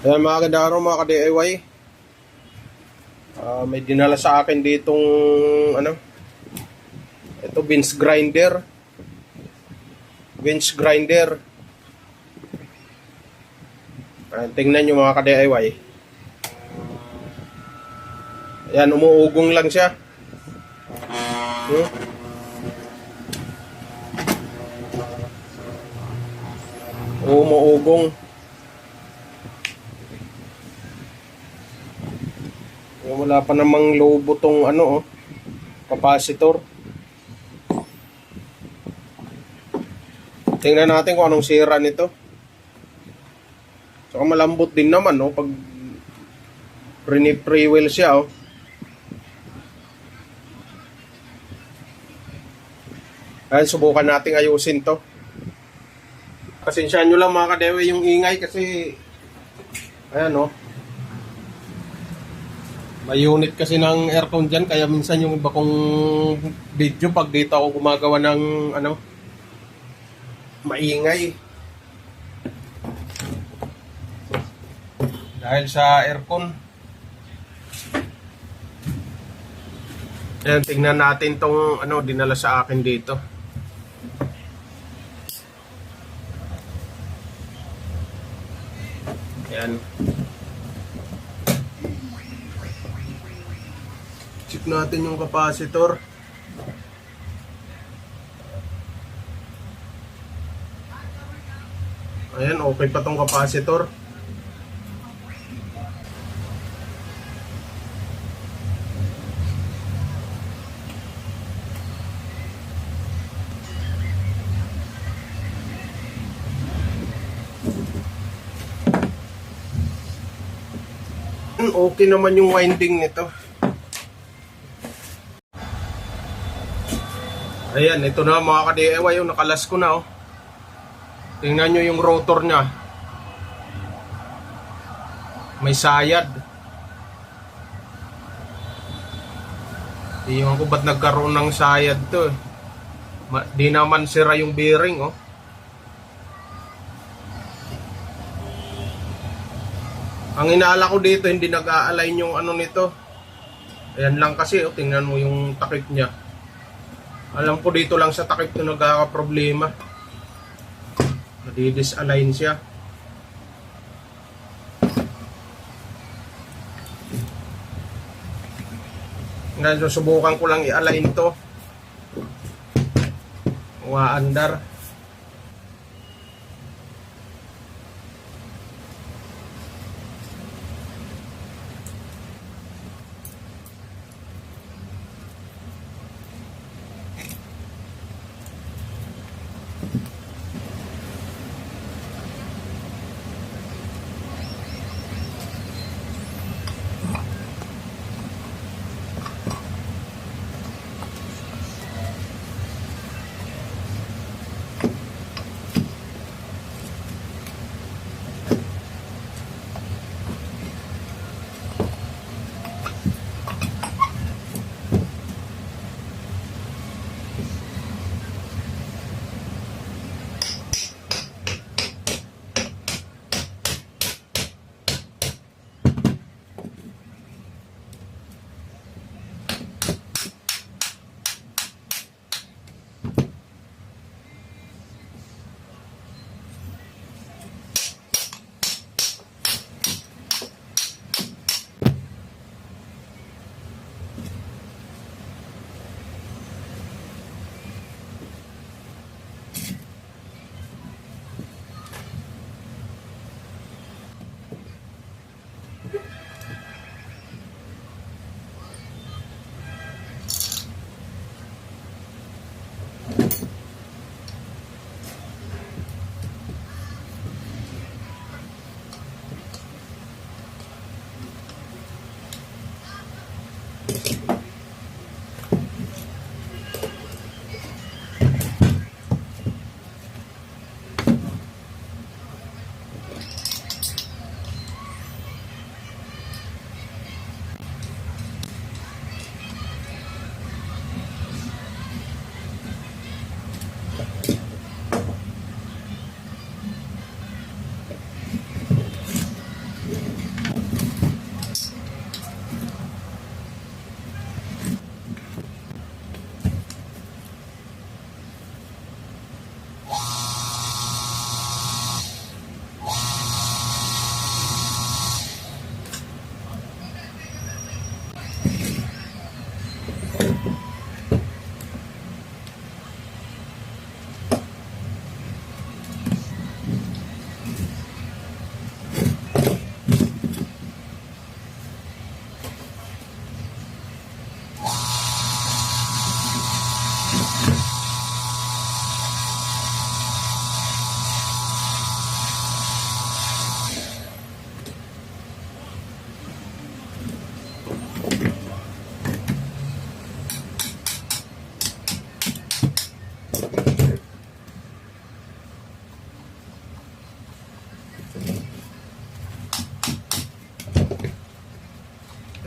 Ayan mga araw mga ka-DIY. Ah, may dinala sa akin ditong ano. Ito beans grinder. Beans grinder. Ayan, tingnan nyo mga ka-DIY. Ayan, umuugong lang siya. Hmm? Umuugong. Eh, Wala pa namang lobo tong ano oh, capacitor. Tingnan natin kung anong sira nito. Saka malambot din naman no pag pre wheel siya oh. Ayan, subukan nating ayusin to. Pasensyahan nyo lang mga kadewe yung ingay kasi ayan oh. May unit kasi ng aircon dyan, kaya minsan yung iba kong video pag dito ako gumagawa ng ano, maingay. Dahil sa aircon. Ayan, tingnan natin tong ano, dinala sa akin dito. Ayan. Check natin yung capacitor. Ayan, okay pa tong capacitor. Okay naman yung winding nito. Ayan, ito na mga ka-DIY, yung nakalas ko na oh. Tingnan nyo yung rotor niya. May sayad. Tingnan ko ba't nagkaroon ng sayad to eh. Di naman sira yung bearing oh. Ang inaala ko dito, hindi nag-a-align yung ano nito. Ayan lang kasi, oh, tingnan mo yung takip niya. Alam ko dito lang sa takip na nagkaka-problema. Nadi-disalign siya. Ngayon, susubukan ko lang i-align to. Uwaandar.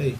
Hey.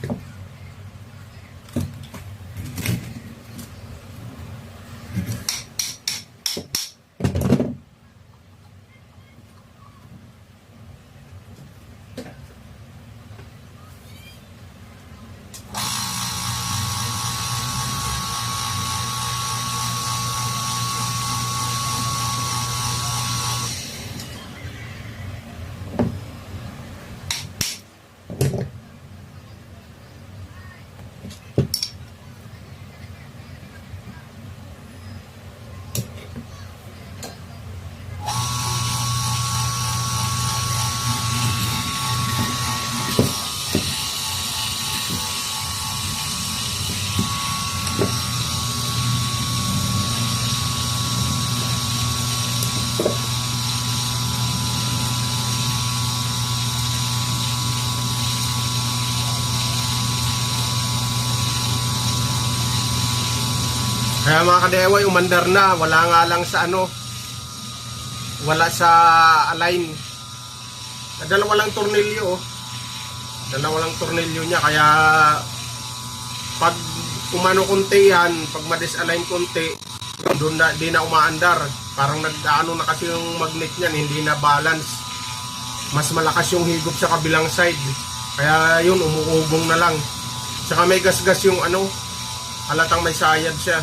Kaya mga ka-DIY, umandar na. Wala nga lang sa ano, wala sa align. Dalawa lang tornilyo. oh. Dalawa lang tornilyo niya. Kaya pag umano konti yan, pag ma-disalign konti, doon na, di na umaandar. Parang nagdaano na kasi yung magnet niyan, hindi na balance. Mas malakas yung higop sa kabilang side. Kaya yun, umuugong na lang. Tsaka may gas-gas yung ano, halatang may sayad siya.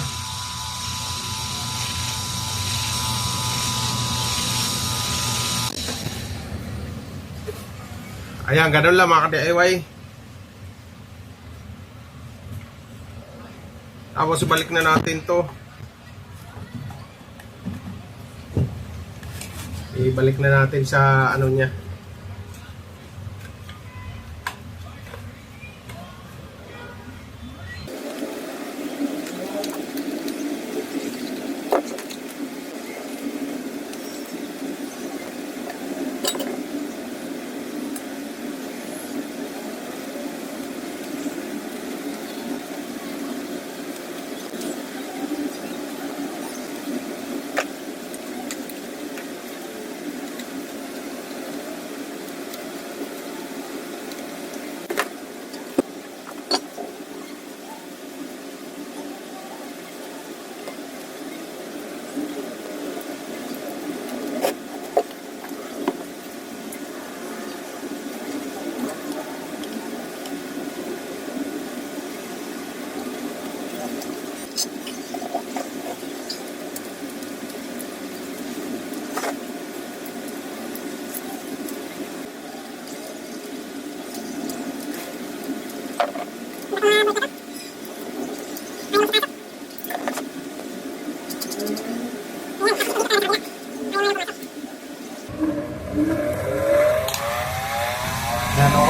Ayan, ganun lang mga ka-DIY. Tapos balik na natin to. Ibalik na natin sa ano niya.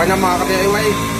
Na mga ka-DIY.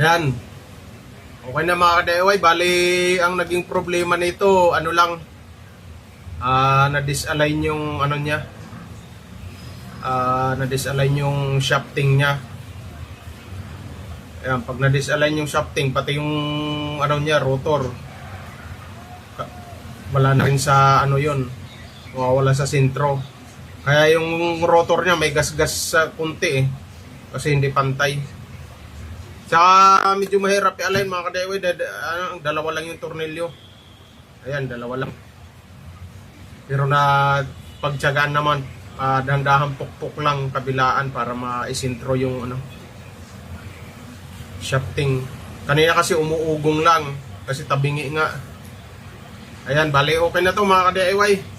Yan. Okay na mga ka-DIY. Bali, ang naging problema nito, ano lang, ah na-disalign yung ano niya. Ah, na-disalign yung shafting niya. Ayan, pag na-disalign yung shafting, pati yung ano niya, rotor, wala na rin sa ano yun, mawawala sa sentro. Kaya yung rotor niya may gas-gas sa kunti eh, kasi hindi pantay. Tsaka medyo mahirap i-align mga kadewe, dad, ano, dalawa lang yung tornilyo. Ayan, dalawa lang. Pero na pagtsagaan naman, uh, dahan pukpok lang kabilaan para maisintro yung ano, shafting. Kanina kasi umuugong lang kasi tabingi nga. Ayan, bali okay na to mga ka-DIY.